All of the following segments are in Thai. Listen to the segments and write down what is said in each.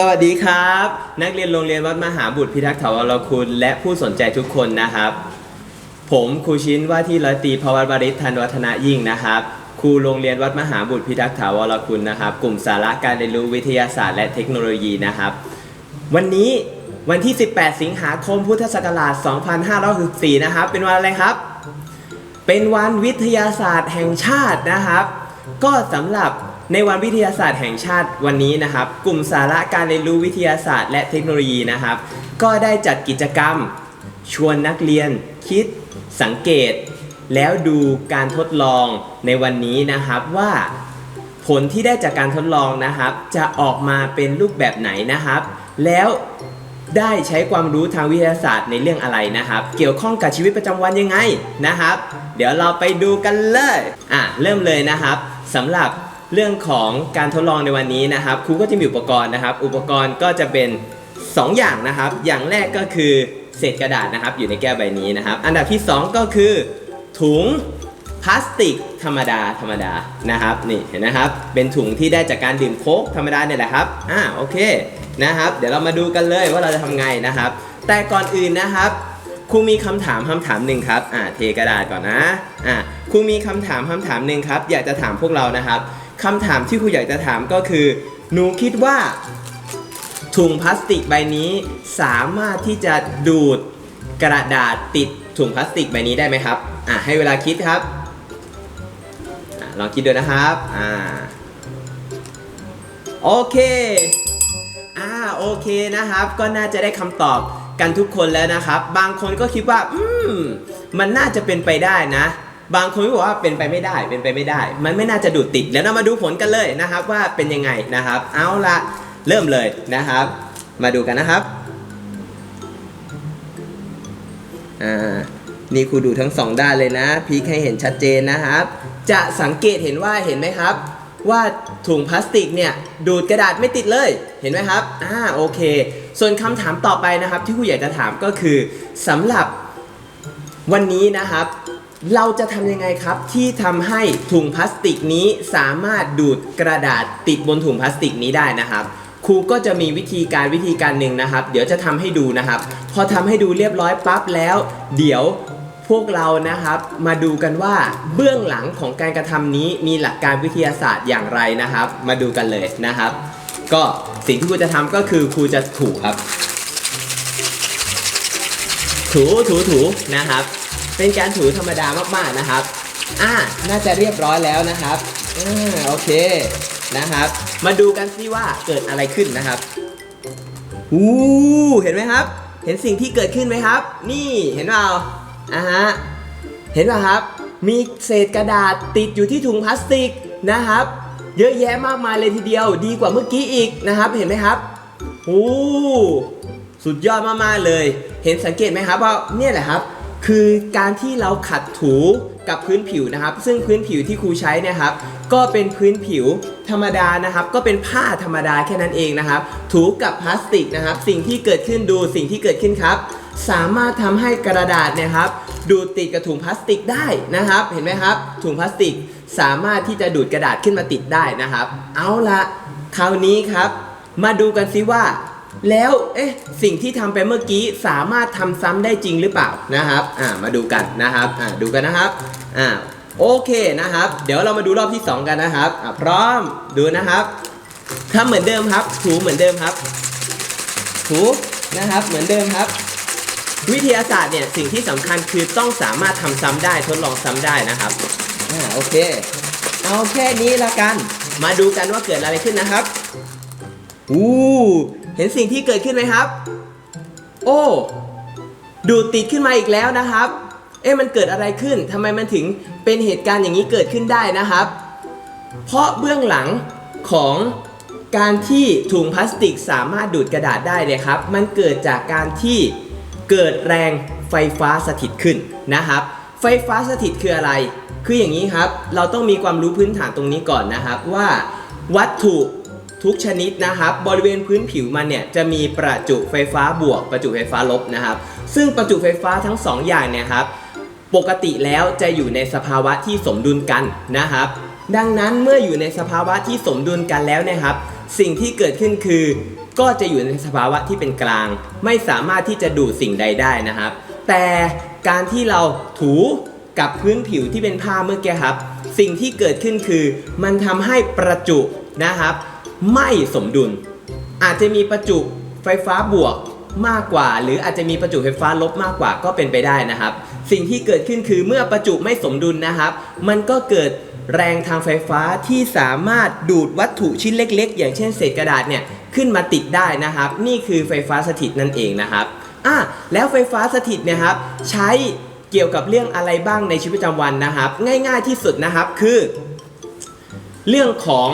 สวัสดีครับ นักเรียนโรงเรียนวัดมหาบุตรพิทักษ์ถาวรคุณ และผู้สนใจทุกคนนะครับ ผมครูชินว่าที่ร้อยตีพวัตวริศธันวัฒนะยิ่งนะครับครูโรงเรียนวัดมหาบุตรพิทักษ์ถาวรคุณนะครับ กลุ่มสาระการเรียนรู้วิทยาศาสตร์และเทคโนโลยีนะครับ วันนี้วันที่ 18 สิงหาคมพุทธศักราช 2564 นะครับ เป็นวันอะไรครับ เป็นวันวิทยาศาสตร์แห่งชาตินะครับ ก็สำหรับในวันวิทยาศาสตร์แห่งชาติวันนี้นะครับ กลุ่มสาระการเรียนรู้วิทยาศาสตร์และเทคโนโลยีนะครับ ก็ได้จัดกิจกรรม ชวนนักเรียน คิด สังเกต แล้วดูการทดลองในวันนี้นะครับว่า ผลที่ได้จากการทดลองนะครับ จะออกมาเป็นรูปแบบไหนนะครับ แล้วได้ใช้ความรู้ทางวิทยาศาสตร์ในเรื่องอะไรนะครับ เกี่ยวข้องกับชีวิตประจำวันยังไงนะครับ เดี๋ยวเราไปดูกันเลย อะ เริ่มเลยนะครับ สำหรับเรื่องของการทดลองในวันนี้นะครับครูก็จะมีอุปกรณ์นะครับ อุปกรณ์ก็จะเป็น 2 อย่างนะครับ อย่างแรกก็คือเศษกระดาษนะครับ อยู่ในแก้วใบนี้นะครับ อันดับที่ 2 ก็คือ ถุงพลาสติกธรรมดาธรรมดานะครับนี่เห็นนะครับ เป็นถุงที่ได้จากการดื่มโค้กธรรมดาเนี่ยแหละครับอ่าโอเคนะครับ เดี๋ยวเรามาดูกันเลยว่าเราจะทำไงนะครับ แต่ก่อนอื่นนะครับ ครูมีคำถามคำถามหนึ่งครับอ่าเทกระดาษก่อนนะอ่าครูมีคำถามคำถามหนึ่งครับ อยากจะถามพวกเรานะครับคำถามที่ครูอยากจะถามก็คือ หนูคิดว่า ถุงพลาสติกใบนี้ สามารถที่จะดูดกระดาษติดถุงพลาสติกใบนี้ได้ไหมครับอะให้เวลาคิดครับอะลองคิดดูนะครับอ่าโอเคอ่าโอเคนะครับ ก็น่าจะได้คำตอบ กันทุกคนแล้วนะครับ บางคนก็คิดว่า อืม มันน่าจะเป็นไปได้นะ บางคนก็บอกว่าเป็นไปไม่ได้ เป็นไปไม่ได้ มันไม่น่าจะดูดติด แล้วเรามาดูผลกันเลยนะครับ ว่าเป็นยังไงนะครับ เอาละเริ่มเลยนะครับ มาดูกันนะครับ อ่า นี่ครูดูทั้งสองด้านเลยนะพีคให้เห็นชัดเจนนะครับ จะสังเกตเห็นว่าเห็นไหมครับว่าถุงพลาสติกเนี่ยดูดกระดาษไม่ติดเลย เห็นไหมครับ อ่า โอเค ส่วนคำถามต่อไปนะครับที่ครูอยากจะถามก็คือสำหรับวันนี้นะครับ เราจะทำยังไงครับที่ทำให้ถุงพลาสติกนี้สามารถดูดกระดาษติดบนถุงพลาสติกนี้ได้นะครับครูก็จะมีวิธีการวิธีการหนึ่งนะครับ เดี๋ยวจะทำให้ดูนะครับ พอทำให้ดูเรียบร้อยปั๊บแล้ว เดี๋ยวพวกเรานะครับ มาดูกันว่าเบื้องหลังของการกระทำนี้มีหลักการวิทยาศาสตร์อย่างไรนะครับ มาดูกันเลยนะครับ ก็สิ่งที่ครูจะทำก็คือครูจะถูครับ ถูถูถูนะครับ เป็นการถูธรรมดามากๆนะครับ อ่าน่าจะเรียบร้อยแล้วนะครับอ่าโอเคนะครับ มาดูกันสิว่าเกิดอะไรขึ้นนะครับอู้เห็นไหมครับ เห็นสิ่งที่เกิดขึ้นไหมครับ นี่เห็นเปล่าอ่าฮะเห็นป่ะครับ มีเศษกระดาษติดอยู่ที่ถุงพลาสติกนะครับ เยอะแยะมากมายเลยทีเดียวดีกว่าเมื่อกี้อีกนะครับ เห็นไหมครับโอ้สุดยอดมากๆเลย เห็นสังเกตไหมครับว่าเนี่ยแหละครับ คือการที่เราขัดถูกับพื้นผิวนะครับ ซึ่งพื้นผิวที่ครูใช้นะครับ ก็เป็นพื้นผิวธรรมดานะครับ ก็เป็นผ้าธรรมดาแค่นั้นเองนะครับ ถูกับพลาสติกนะครับ สิ่งที่เกิดขึ้นดูสิ่งที่เกิดขึ้นครับ สามารถทำให้กระดาษนยครับ ดูดติดกับถุงพลาสติกได้นะครับ เห็นไหมครับ ถุงพลาสติก สามารถที่จะดูดกระดาษขึ้นมาติดได้นะครับ เอาละคราวนี้ครับ มาดูกันซิว่า แล้วเอ๊ะสิ่งที่ทำไปเมื่อกี้สามารถทำซ้ำได้จริงหรือเปล่านะครับอ่ามาดูกันนะครับอ่าดูกันนะครับอ่าโอเคนะครับ เดี๋ยวเรามาดูรอบที่ 2 กันนะครับอ่าพร้อมดูนะครับทำเหมือนเดิมครับ ถูเหมือนเดิมครับ ถูนะครับเหมือนเดิมครับ วิทยาศาสตร์เนี่ยสิ่งที่สำคัญคือต้องสามารถทำซ้ำได้ทดลองซ้ำได้นะครับ อ่าโอเค เอาแค่นี้ละกัน มาดูกันว่าเกิดอะไรขึ้นนะครับอู้เห็นสิ่งที่เกิดขึ้นไหมครับ โอ้ดูดติดขึ้นมาอีกแล้วนะครับ เอ๊ะมันเกิดอะไรขึ้นทำไมมันถึงเป็นเหตุการณ์อย่างนี้เกิดขึ้นได้นะครับ เพราะเบื้องหลังของการที่ถุงพลาสติกสามารถดูดกระดาษได้เนี่ยครับ มันเกิดจากการที่เกิดแรงไฟฟ้าสถิตขึ้นนะครับ ไฟฟ้าสถิตคืออะไร คืออย่างนี้ครับ เราต้องมีความรู้พื้นฐานตรงนี้ก่อนนะครับว่าวัตถุทุกชนิดนะครับ บริเวณพื้นผิวมันเนี่ยจะมีประจุไฟฟ้าบวก ประจุไฟฟ้าลบนะครับ ซึ่งประจุไฟฟ้าทั้งสองอย่างเนี่ยครับปกติแล้วจะอยู่ในสภาวะที่สมดุลกันนะครับ ดังนั้นเมื่ออยู่ในสภาวะที่สมดุลกันแล้วนะครับ สิ่งที่เกิดขึ้นคือ ก็จะอยู่ในสภาวะที่เป็นกลาง ไม่สามารถที่จะดูดสิ่งใดได้นะครับ แต่การที่เราถู กับพื้นผิวที่เป็นผ้าเมื่อกี้ครับ สิ่งที่เกิดขึ้นคือ มันทำให้ประจุนะครับ ไม่สมดุล อาจจะมีประจุไฟฟ้าบวกมากกว่า หรืออาจจะมีประจุไฟฟ้าลบมากกว่าก็เป็นไปได้นะครับ สิ่งที่เกิดขึ้นคือเมื่อประจุไม่สมดุลนะครับ มันก็เกิดแรงทางไฟฟ้าที่สามารถดูดวัตถุชิ้นเล็ก ๆ อย่างเช่นเศษกระดาษเนี่ยขึ้นมาติดได้นะครับ นี่คือไฟฟ้าสถิตนั่นเองนะครับอะแล้วไฟฟ้าสถิตเนะครับใช้ กี่ยวกับเรื่องอะไรบ้างในชีวิตประจำวันนะครับ ง่าย ๆที่สุดนะครับคือ เรื่องของ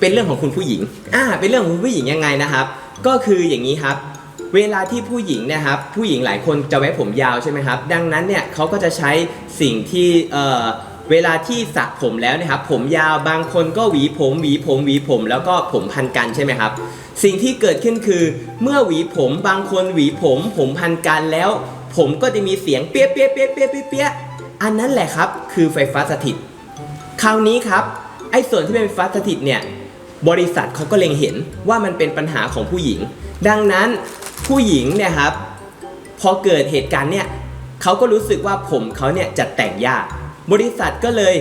เป็นเรื่องของคุณผู้หญิง อ่า เป็นเรื่องของคุณผู้หญิงยังไงนะครับ ก็คืออย่างนี้ครับ เวลาที่ผู้หญิงนะครับ ผู้หญิงหลายคนจะไว้ผมยาวใช่ไหมครับ ดังนั้นเนี่ยเขาก็จะใช้สิ่งที่เอ่อเวลาที่สระผมแล้วนะครับ ผมยาวบางคนก็หวีผมหวีผมหวีผม แล้วก็ผมพันกันใช่ไหมครับ สิ่งที่เกิดขึ้นคือ เมื่อหวีผมบางคนหวีผม ผมพันกันแล้ว ผมก็จะมีเสียงเปี้ยเปี้ยเปี้ยเปี้ยเปี้ยเปี้ยอันนั้นแหละครับ คือไฟฟ้าสถิต คราวนี้ครับ ไอ้ส่วนที่เป็นไฟฟ้าสถิตเนี่ยบริษัทเขาก็เล็งเห็นว่ามันเป็นปัญหาของผู้หญิง ดังนั้นผู้หญิงเนี่ยครับ พอเกิดเหตุการณ์เนี่ยเขาก็รู้สึกว่าผมเขาเนี่ยจะแต่งยาก บริษัทก็เลย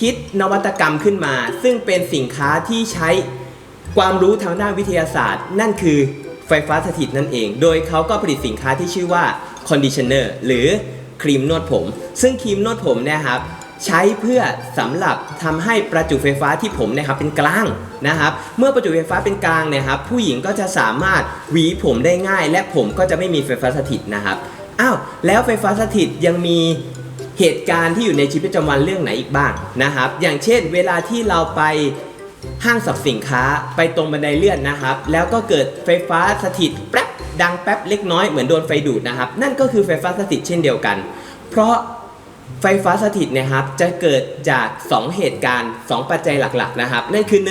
คิดนวัตกรรมขึ้นมา ซึ่งเป็นสินค้าที่ใช้ความรู้ทางด้านวิทยาศาสตร์ นั่นคือไฟฟ้าสถิตนั่นเอง โดยเขาก็ผลิตสินค้าที่ชื่อว่า conditioner หรือครีมนวดผม ซึ่งครีมนวดผมเนี่ยครับใช้เพื่อสำหรับทำให้ประจุไฟฟ้าที่ผมนะครับเป็นกลางนะครับ เมื่อประจุไฟฟ้าเป็นกลางเนี่ยครับผู้หญิงก็จะสามารถหวีผมได้ง่าย และผมก็จะไม่มีไฟฟ้าสถิตนะครับอ้าวแล้วไฟฟ้าสถิตยังมีเหตุการณ์ที่อยู่ในชีวิตประจำวันเรื่องไหนอีกบ้างนะครับ อย่างเช่น เวลาที่เราไปห้างสรรพสินค้าไปตรงบันไดเลื่อนนะครับ แล้วก็เกิดไฟฟ้าสถิตแป๊บ ดังแป๊บเล็กน้อยเหมือนโดนไฟดูดนะครับ นั่นก็คือไฟฟ้าสถิตเช่นเดียวกัน เพราะไฟฟ้าสถิตนะครับจะเกิดจาก 2 เหตุการณ์ 2 ปัจจัยหลักๆนะครับ นั่นคือ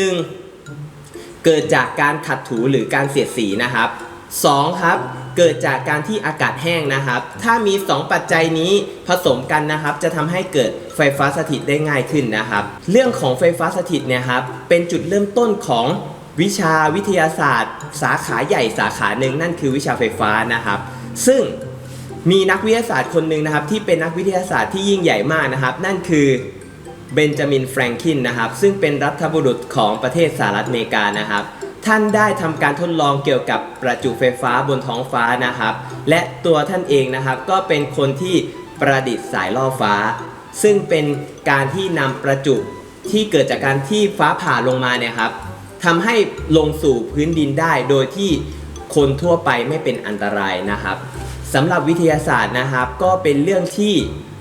1. เกิดจากการขัดถูหรือการเสียดสีนะครับ 2. ครับเกิดจากการที่อากาศแห้งนะครับ ถ้ามี 2 ปัจจัยนี้ผสมกันนะครับ จะทำให้เกิดไฟฟ้าสถิตได้ง่ายขึ้นนะครับ เรื่องของไฟฟ้าสถิตเนี่ยครับ เป็นจุดเริ่มต้นของ วิชาวิทยาศาสตร์ สาขาใหญ่สาขาหนึ่งนั่นคือวิชาไฟฟ้านะครับ ซึ่งมีนักวิทยาศาสตร์คนหนึ่งนะครับที่เป็นนักวิทยาศาสตร์ที่ยิ่งใหญ่มากนะครับ นั่นคือเบนจามินแฟรงคินนะครับซึ่งเป็นรัฐบุรุษของประเทศสหรัฐอเมริกานะครับ ท่านได้ทำการทดลองเกี่ยวกับประจุไฟฟ้าบนท้องฟ้านะครับ และตัวท่านเองนะครับก็เป็นคนที่ประดิษฐ์สายล่อฟ้า ซึ่งเป็นการที่นำประจุที่เกิดจากการที่ฟ้าผ่าลงมาเนี่ยครับ ทำให้ลงสู่พื้นดินได้โดยที่คนทั่วไปไม่เป็นอันตรายนะครับสำหรับวิทยาศาสตร์นะครับ ก็เป็นเรื่องที่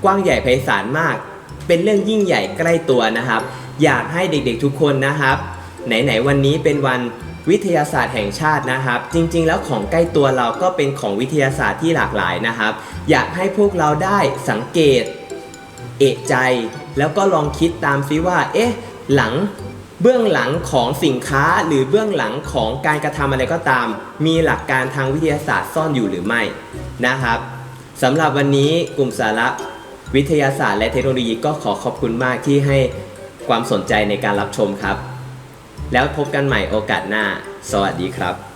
กว้างใหญ่ไพศาลมาก เป็นเรื่องยิ่งใหญ่ใกล้ตัวนะครับ อยากให้เด็กๆทุกคนนะครับ ไหนๆวันนี้เป็นวันวิทยาศาสตร์แห่งชาตินะครับ จริงๆ แล้วของใกล้ตัวเราก็เป็นของวิทยาศาสตร์ที่หลากหลายนะครับ อยากให้พวกเราได้สังเกต เอะใจ แล้วก็ลองคิดตามซิว่า เอ๊ะ หลัง เบื้องหลังของสินค้าหรือเบื้องหลังของการกระทำอะไรก็ตาม มีหลักการทางวิทยาศาสตร์ซ่อนอยู่หรือไม่นะครับสำหรับวันนี้กลุ่มสาระวิทยาศาสตร์และเทคโนโลยีก็ขอขอบคุณมากที่ให้ความสนใจในการรับชมครับ แล้วพบกันใหม่โอกาสหน้า สวัสดีครับ